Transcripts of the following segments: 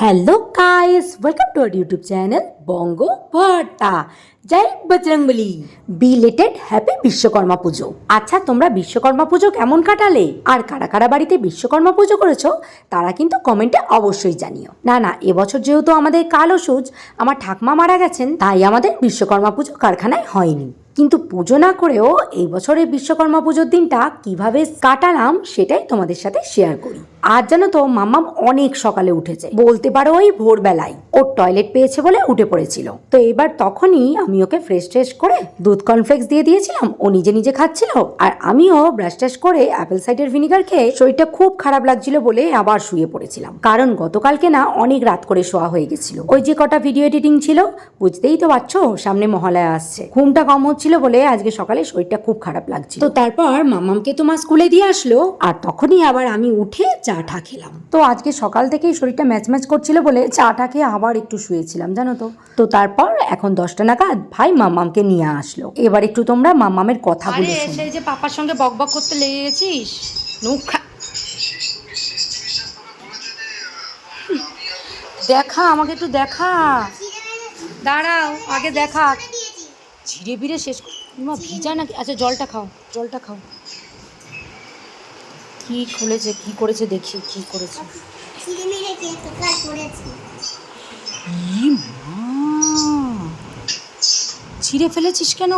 Hello guys welcome to our YouTube channel Banga Bharta Joy Bajrangbali belated happy Vishwakarma Puja আচ্ছা তোমরা বিশ্বকর্মা পুজো কেমন কাটালে? আর কারা কারা বাড়িতে বিশ্বকর্মা পুজো করেছ? তারা কিন্তু কমেন্টে অবশ্যই জানিও। না না, এবছর যেহেতু আমাদের কালো সুজ আমার ঠাকমা মারা গেছেন, তাই আমাদের বিশ্বকর্মা পুজো কারখানায় হয়নি। কিন্তু পুজো না করেও এই বছরের বিশ্বকর্মা পুজোর দিনটা কীভাবে কাটালাম, সেটাই তোমাদের সাথে শেয়ার করি। আজ জানো তো মাম্মাম অনেক সকালে উঠেছে। বলতে পারো ওই ভোরবেলায়। ওর টয়লেট পেয়েছে বলে উঠে পড়েছিল। তো এবার তখনই আমি ওকে ফ্রেশ ট্রেশ করে দুধ কর্নফ্লেক্স দিয়ে দিয়েছিলাম। ও নিজে নিজে খাচ্ছিল। আর আমিও ব্রাশ ট্রাশ করে অ্যাপেল সাইডের ভিনিগার খেয়ে শরীরটা খুব খারাপ লাগছিল বলে আবার শুয়ে পড়েছিলাম। কারণ গতকালকে না অনেক রাত করে শোয়া হয়ে গেছিল। ওই যে কটা ভিডিও এডিটিং ছিল, বুঝতেই তো পারছ সামনে মহালয়া আসছে। ঘুমটা কম হচ্ছিল বলে আজকে সকালে শরীরটা খুব খারাপ লাগছিল। তো তারপর মামামকে তোমার স্কুলে দিয়ে আসলো। আর তখনই আবার আমি উঠে চাটা খেলাম। তো আজকে সকাল থেকেই শরীরটা ম্যাচ ম্যাচ করছিল বলে চাটা খেয়ে আবার একটু শুয়েছিলাম জানো তো। তো তারপর এখন দশটা নাগাদ ভাই মামামকে নিয়ে আসলো। এবার একটু তোমরা মামামের কথা বলে সেই যে পাপার সঙ্গে বকবক করতে লেগে গেছিস? নুখ খা দেখা আমাকে একটু দেখা। দাঁড়াও আগে দেখা। ছিঁড়ে বিড়ে শেষ কর- মা ভিজা নাকি? আচ্ছা জলটা খাও জলটা খাও। কি খুলেছে কি করেছে দেখি কি করেছে। ছিঁড়ে ফেলেছিস কেন?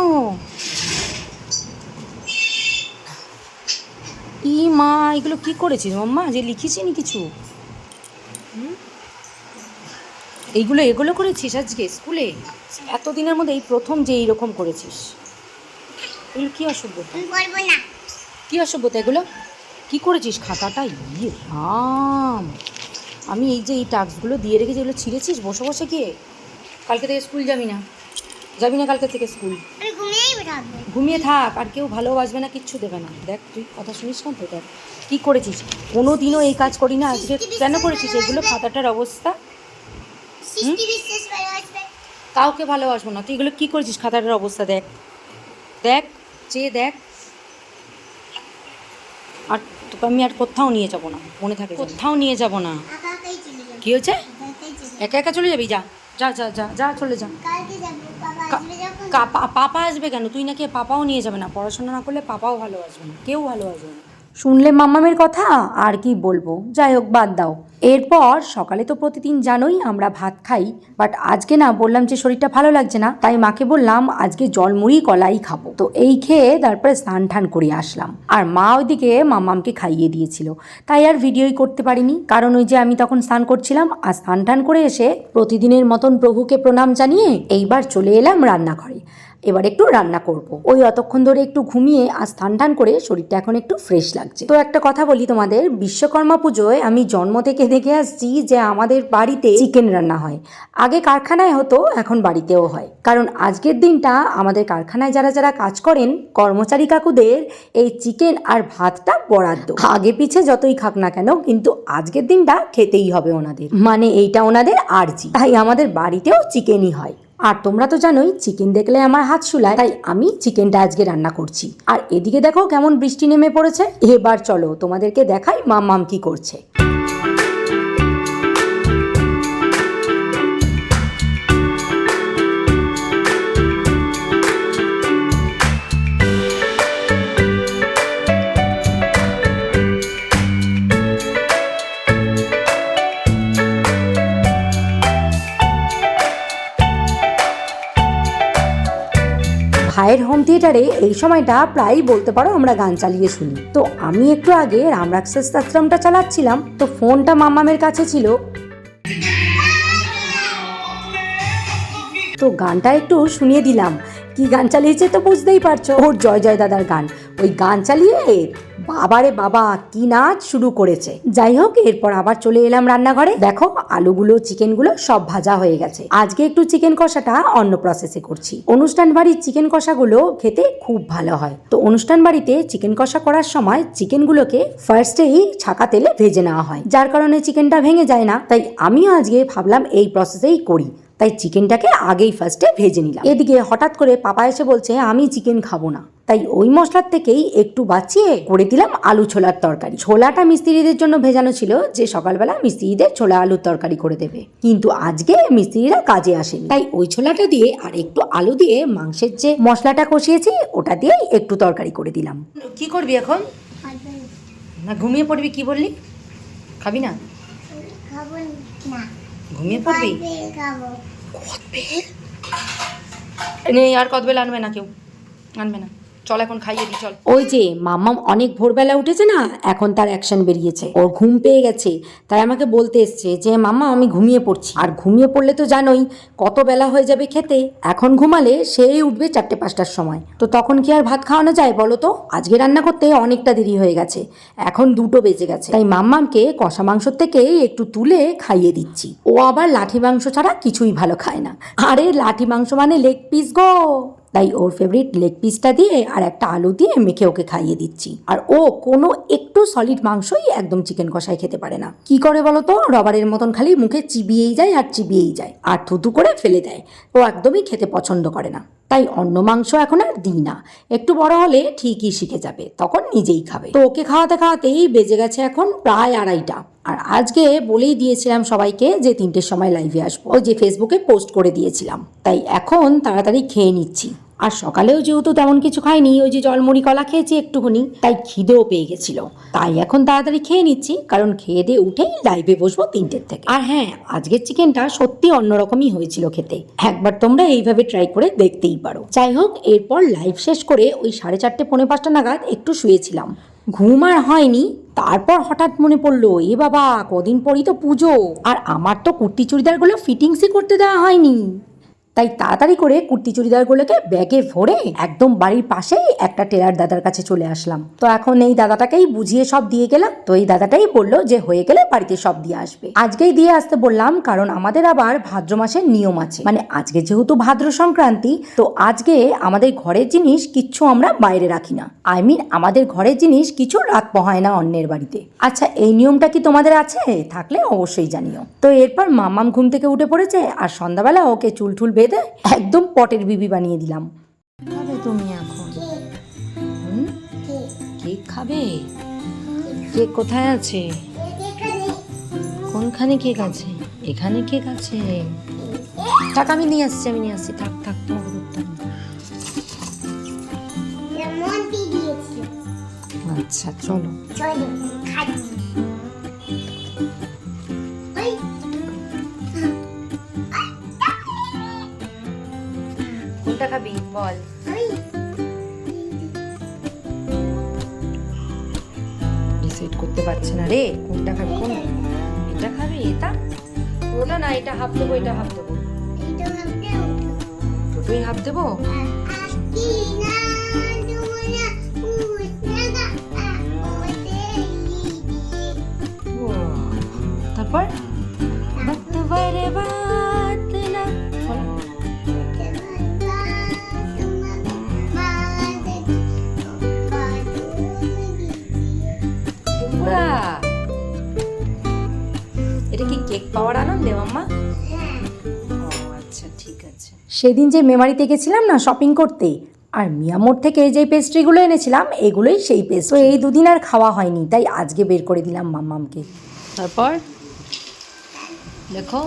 ই মা এগুলো কি করেছিস মাম্মা? যে লিখেছিনি কিছু? এইগুলো এগুলো করেছিস আজকে স্কুলে? এতদিনের মধ্যে এই প্রথম যে এইরকম করেছিস। এগুলো কি অসভ্যতা? কি অসভ্যতা এগুলো? কি করেছিস? খাতাটা? ইয়ে রাম। আমি এই যে এই টাস্কগুলো দিয়ে রেখে যেগুলো ছিঁড়েছিস বসে বসে গিয়ে কালকে থেকে স্কুল যাবি না। যাবি না কালকে থেকে স্কুল। ঘুমিয়ে থাক আর কেউ ভালোবাসবে না কিচ্ছু দেবে না। দেখ তুই কথা শুনিস না তো দেখ। কী করেছিস? কোনো দিনও এই কাজ করি না আজকে কেন করেছিস এগুলো? খাতাটার অবস্থা? কাউকে ভালোবাসবো না। তুই এগুলো কী করেছিস? খাতাটার অবস্থা দেখ। দেখ চেয়ে দেখ। আর তোকে আমি আর কোথাও নিয়ে যাব না মনে থাকে কোথাও নিয়ে যাব না। কি হয়েছে? একা একা চলে যাবি? যা যা যা যা যা চলে যা। পাপা আসবে কেন? তুই নাকি পাপাও নিয়ে যাবে না? পড়াশোনা না করলে পাপাও ভালো আসবে না কেউ ভালো আসবে না। শুনলে মাম্মামের কথা? আর কি বলব? যাই হোক, বাদ দাও। এরপর সকালে তো প্রতিদিন জানোই আমরা ভাত খাই বাট আজকে না বললাম যে শরীরটা ভালো লাগছে না, তাই মাকে বললাম আজকে জলমুড়ি কলাই খাব। তো এই খেয়ে তারপরে স্নান টান করে আসলাম। আর মা ওইদিকে মাম্মামকে খাইয়ে দিয়েছিল। তাই আর ভিডিওই করতে পারিনি। কারণ ওই যে আমি তখন স্নান করছিলাম, আর স্নান টান করে এসে প্রতিদিনের মতন প্রভুকে প্রণাম জানিয়ে এইবার চলে এলাম রান্নাঘরে। এবার একটু রান্না করব। ওই অতক্ষণ ধরে একটু ঘুমিয়ে আর স্থান টান করে শরীরটা এখন একটু ফ্রেশ লাগছে। তো একটা কথা বলি তোমাদের, বিশ্বকর্মা পুজোয় আমি জন্ম থেকে দেখে আসছি যে আমাদের বাড়িতে চিকেন রান্না হয়। আগে কারখানায় হতো, এখন বাড়িতেও হয়। কারণ আজকের দিনটা আমাদের কারখানায় যারা যারা কাজ করেন, কর্মচারী কাকুদের এই চিকেন আর ভাতটা বরাদ্দ। আগে পিছে যতই খাক না কেন, কিন্তু আজকের দিনটা খেতেই হবে ওনাদের। মানে এইটা ওনাদের আর্জি। তাই আমাদের বাড়িতেও চিকেনই হয়। আর তোমরা তো জানোই চিকেন দেখলে আমার হাত শুলায় তাই আমি চিকেনটা আজকে রান্না করছি। আর এদিকে দেখো কেমন বৃষ্টি নেমে পড়েছে। এবার চলো তোমাদেরকে দেখাই মাম মাম কি করছে। ভাইয়ের হোম থিয়েটারে এই সময়টা প্রায় বলতে পারো আমরা গান চালিয়ে শুনি। তো আমি একটু আগে রামরাক্ষস আশ্রমটা চালাচ্ছিলাম, তো ফোনটা মামামের কাছে ছিল। তো গানটা একটু শুনিয়ে দিলাম। কি গান চালিয়েছে তো বুঝতেই পারছ? ওর জয় জয় দাদার গান। ওই গান চালিয়ে বাবারে বাবা, কি নাচ শুরু করেছে। যাই হোক, এরপর আবার চলে এলাম রান্নাঘরে। দেখো, আলুগুলো, চিকেনগুলো সব ভাজা হয়ে গেছে। আজকে একটু চিকেন কষাটা অন্য প্রসেসে করছি। অনুষ্ঠান বাড়ির চিকেন কষাগুলো খেতে খুব ভালো হয়। তো অনুষ্ঠান বাড়িতে চিকেন কষা করার সময় চিকেনগুলোকে ফার্স্টেই ছাকা তেলে ভেজে নেওয়া হয়। যার কারণে চিকেনটা ভেঙে যায় না। তাই আমিও আজকে ভাবলাম এই প্রসেসেই করি। তাই চিকেনটাকে আগেই ফার্স্টে ভেজে নিলাম। এদিকে হঠাৎ করে পাপা এসে বলছে আমি চিকেন খাব না। তাই ওই মশলার থেকেই একটু বাঁচিয়ে করে দিলাম আলু ছোলার তরকারি। ছোলাটা মিস্ত্রিদের জন্য ভেজানো ছিল যে সকালবেলা মিস্ত্রিদের ছোলা আলুর তরকারি করে দেবে। কিন্তু আজকে মিস্ত্রিরা কাজে আসেনি। তাই ওই ছোলাটা দিয়ে আর একটু আলু দিয়ে মাংসের যে মশলাটা কষিয়েছি ওটা দিয়ে একটু তরকারি করে দিলাম। কি করবি এখন? না ঘুমিয়ে পড়বি কি বললি? খাবি না? খাব না। ঘুমিয়ে পড়বি? খাব নেই আর কত বেলা আনবে না কেউ। আনবে না। চল এখন খাইয়ে দিই চল। ওই যে, মাম্মাম অনেক ভোরবেলা উঠেছে না, এখন তার অ্যাকশন বেরিয়েছে। ওর ঘুম পেয়ে গেছে, তাই আমাকে বলতে এসছে যে, মাম্মা, আমি ঘুমিয়ে পড়ছি। আর ঘুমিয়ে পড়লে তো জানোই, কত বেলা হয়ে যাবে খেতে। এখন ঘুমালে সেই উঠবে চারটে পাঁচটার সময়। তো তখন কি আর ভাত খাওয়ানো যায় বলো তো? আজকে রান্না করতে অনেকটা দেরি হয়ে গেছে। এখন দুটো বেজে গেছে। তাই মাম্মামকে কষা মাংসর থেকে একটু তুলে খাইয়ে দিচ্ছি। ও আবার লাঠি মাংস ছাড়া কিছুই ভালো খায় না। আরে, লাঠি মাংস মানে লেগ পিস গো! তাই ওর ফেভারিট লেগ পিসটা দিয়ে আর একটা আলু দিয়ে মেখে ওকে খাইয়ে দিচ্ছি। আর ও কোনো একটু সলিড মাংসই একদম চিকেন কষাই খেতে পারে না। কি করে বলো তো রবারের মতন খালি মুখে চিবিয়েই যায় আর চিবিয়েই যায়। আর থুতু করে ফেলে দেয়। ও একদমই খেতে পছন্দ করে না। তাই অন্য মাংস এখন আর দিই না। একটু বড় হলে ঠিকই শিখে যাবে, তখন নিজেই খাবে। তো ওকে খাওয়াতে খাওয়াতেই বেজে গেছে এখন প্রায় আড়াইটা। আর আজকে বলেই দিয়েছিলাম সবাইকে যে তিনটের সময় লাইভে আসব। যে ফেসবুকে পোস্ট করে দিয়েছিলাম। তাই এখন তাড়াতাড়ি খেয়ে নিচ্ছি। আর সকালেও যেহেতু তেমন কিছু খাইনি, ওই যে জলমুড়ি কলা খেয়েছি একটুখানি, তাই খিদেও পেয়ে গেছিল। তাই এখন তাড়াতাড়ি খেয়ে নিচ্ছি, কারণ খেয়ে দিয়ে উঠেই লাইভে বসবো তিনটের থেকে। আর হ্যাঁ আজকের চিকেনটা সত্যি অন্যরকমই হয়েছিল খেতে। একবার তোমরা এইভাবে ট্রাই করে দেখতেই পারো। যাই হোক, এরপর লাইভ শেষ করে ওই সাড়ে চারটে, পৌনে পাঁচটা নাগাদ একটু শুয়েছিলাম। ঘুম আর হয়নি, তারপর হঠাৎ মনে পড়ল, এ বাবা, কদিন পরই তো পুজো। আর আমার তো কুর্তি চুড়িদারগুলো ফিটিংসই করতে দেওয়া হয়নি। তাই তাড়াতাড়ি করে কুর্তি চুড়িদারগুলোকে ব্যাগে ভরে একদম বাড়ির পাশেই একটা টেলার দাদার কাছে চলে আসলাম। তো এখন এই দাদাটাকেই বুঝিয়ে সব দিয়ে গেলাম। তো এই দাদাটাই বলল যে হয়ে গেলে বাড়িতে সব দিয়ে আসবে। আজকেই দিয়ে আসতে বললাম কারণ আমাদের আবার ভাদ্র মাসের নিয়ম আছে। মানে আজকে যেহেতু ভাদ্র সংক্রান্তি, তো আজকে আমাদের ঘরের জিনিস কিচ্ছু আমরা বাইরে রাখি না। আই মিন আমাদের ঘরের জিনিস কিছু রাত পোহায় না অন্যের বাড়িতে। আচ্ছা এই নিয়মটা কি তোমাদের আছে? থাকলে অবশ্যই জানিও। তো এরপর মাম্মাম ঘুম থেকে উঠে পড়েছে আর সন্ধ্যাবেলা ওকে চুল টুল বেঁধে একদম পটের বিবি বানিয়ে দিলাম। খাবে তুমি এখন? কেক খাবে? কেক কোথায় আছে? কোনখানে কেক আছে? এখানে কেক আছে। থাক আমি নিয়ে আসছি আমি নিয়ে আসছি। থাক থাক আচ্ছা চলো। চলো কোনটা খাবি? বল। ডিসাইড করতে পারছে না রে কোনটা খাবি কোন এটা খাবি? এটা? ওটা না এটা হাফ দেবো এটা হাফ দেবো। দুটোই হাফ দেবো? সেদিন যে মেমারিতে গেছিলাম না শপিং করতে, আর মিয়ামোর থেকে যে পেস্ট্রিগুলো এনেছিলাম, এগুলোই সেই পেস্ট এই দুদিন আর খাওয়া হয়নি, তাই আজকে বের করে দিলাম মাম্মামকে। তারপর? দেখো।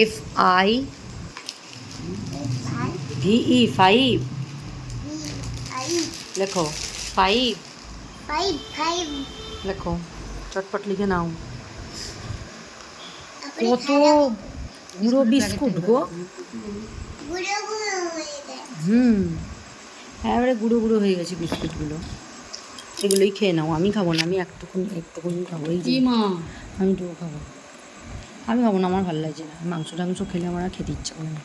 F I V E five লেখো ফাইভ লেখো চটপট লিখে নাও। কত গুঁড়ো বিস্কুট গো। হুম। হ্যাঁ এবারে গুঁড়ো গুঁড়ো হয়ে গেছে বিস্কুটগুলো। এগুলোই খেয়ে নাও আমি খাব না আমি একটুকুনি একটুকুনি খাব এই যে। মা? আমি তো খাব। আমি খাব না আমার ভালো লাগছে না। মাংস টাংস খেলে আমার আর খেতে ইচ্ছা করে না।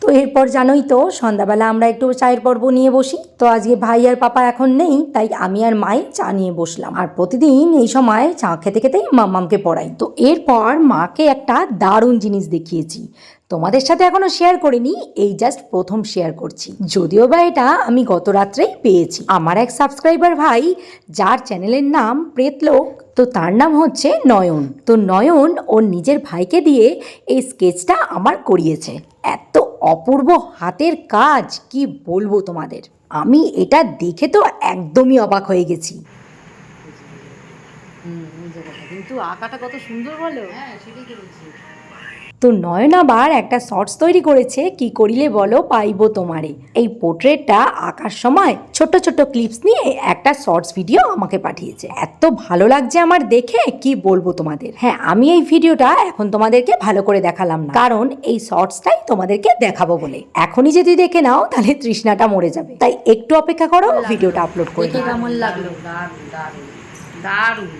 তো এরপর জানোই তো সন্ধ্যাবেলা আমরা একটু চায়ের পর্ব নিয়ে বসি। তো আজকে ভাই আর পাপা এখন নেই, তাই আমি আর মাই চা নিয়ে বসলাম। আর প্রতিদিন এই সময় চা খেতে খেতেই মাম্মামকে পড়াই। তো এরপর মাকে একটা দারুণ জিনিস দেখিয়েছি। তোমাদের সাথে এখনও শেয়ার করিনি, এই জাস্ট প্রথম শেয়ার করছি। যদিও বা এটা আমি গত রাত্রেই পেয়েছি। আমার এক সাবস্ক্রাইবার ভাই, যার চ্যানেলের নাম প্রেতলোক, তো তার নাম হচ্ছে নয়ন। তো নয়ন ওর নিজের ভাইকে দিয়ে এই স্কেচটা আমার করিয়েছে। এত অপূর্ব হাতের কাজ, কি বলব তোমাদের? আমি এটা দেখে তো একদমই অবাক হয়ে গেছি। কিন্তু আঁকাটা কত সুন্দর বলো? হ্যাঁ সেটাই বলছি। তো নয়ন আবার একটা শর্টস তৈরি করেছে কি করিলে বলো পাইবো তোমারে। এই পোর্ট্রেটটা আঁকার সময় ছোট ছোট ক্লিপস নিয়ে একটা শর্টস ভিডিও আমাকে পাঠিয়েছে। এত ভালো লাগছে আমার দেখে কি বলব তোমাদের? হ্যাঁ আমি এই ভিডিওটা এখন তোমাদেরকে ভালো করে দেখালাম না। কারণ এই শর্টসটাই তোমাদেরকে দেখাবো বলে। এখনই যদি দেখে নাও তাহলে তৃষ্ণাটা মরে যাবে। তাই একটু অপেক্ষা করো ভিডিওটা আপলোড করে দেখে কেমন লাগল? দারুণ দারুণ দারুণ।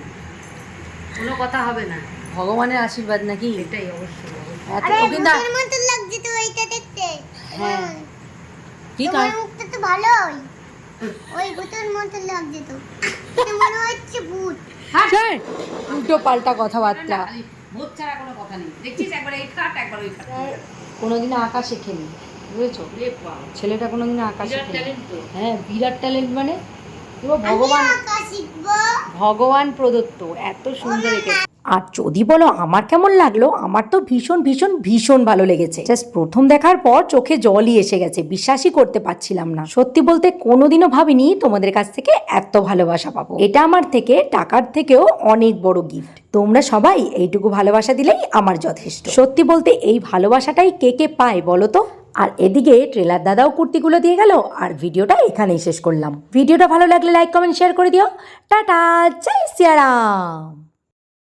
কোনো কথা হবে না। ভগবানের আশীর্বাদ নাকি? এটাই অবশ্যই। এত আরে ও কিন্তু ভূতের মতো লাগছে তো এইটা দেখতে। হ্যাঁ। কি তোমার মুখটা তো ভালোই। ওই ভূতের মতো লাগছে তো। মনে হচ্ছে ভূত। হ্যাঁ উল্টো পাল্টা কথাবার্তা। ভূত ছাড়া কোনো কথা নেই। দেখছিস একবার এই খাট একবার ওই খাট। কোনোদিনও আঁকা শেখেনি বুঝেছ? ছেলেটা কোনোদিনও আঁকা বিরাট শেখেনি। হ্যাঁ বিরাট ট্যালেন্ট মানে পুরো ভগবান ভগবান প্রদত্ত এত সুন্দর এঁকেছে। আর যদি বলো আমার কেমন লাগল, আমার তো ভীষণ ভীষণ ভীষণ ভালো লেগেছে। জাস্ট প্রথম দেখার পর চোখে জলই এসে গেছে, বিশ্বাসই করতে পারছিলাম না। সত্যি বলতে কোনোদিনও ভাবিনি তোমাদের কাছ থেকে এত ভালোবাসা পাবো। এটা আমার থেকে, টাকার থেকেও অনেক বড় গিফট তোমরা সবাই এইটুকু ভালোবাসা দিলেই আমার যথেষ্ট। সত্যি বলতে এই ভালোবাসাটাই কে কে পায় বলো তো? আর এদিকে ট্রেলার দাদাও কুর্তিগুলো দিয়ে গেল, আর ভিডিওটা এখানেই শেষ করলাম। ভিডিওটা ভালো লাগলে লাইক কমেন্ট শেয়ার করে দিও। টাটা, জয় সিয়ারাম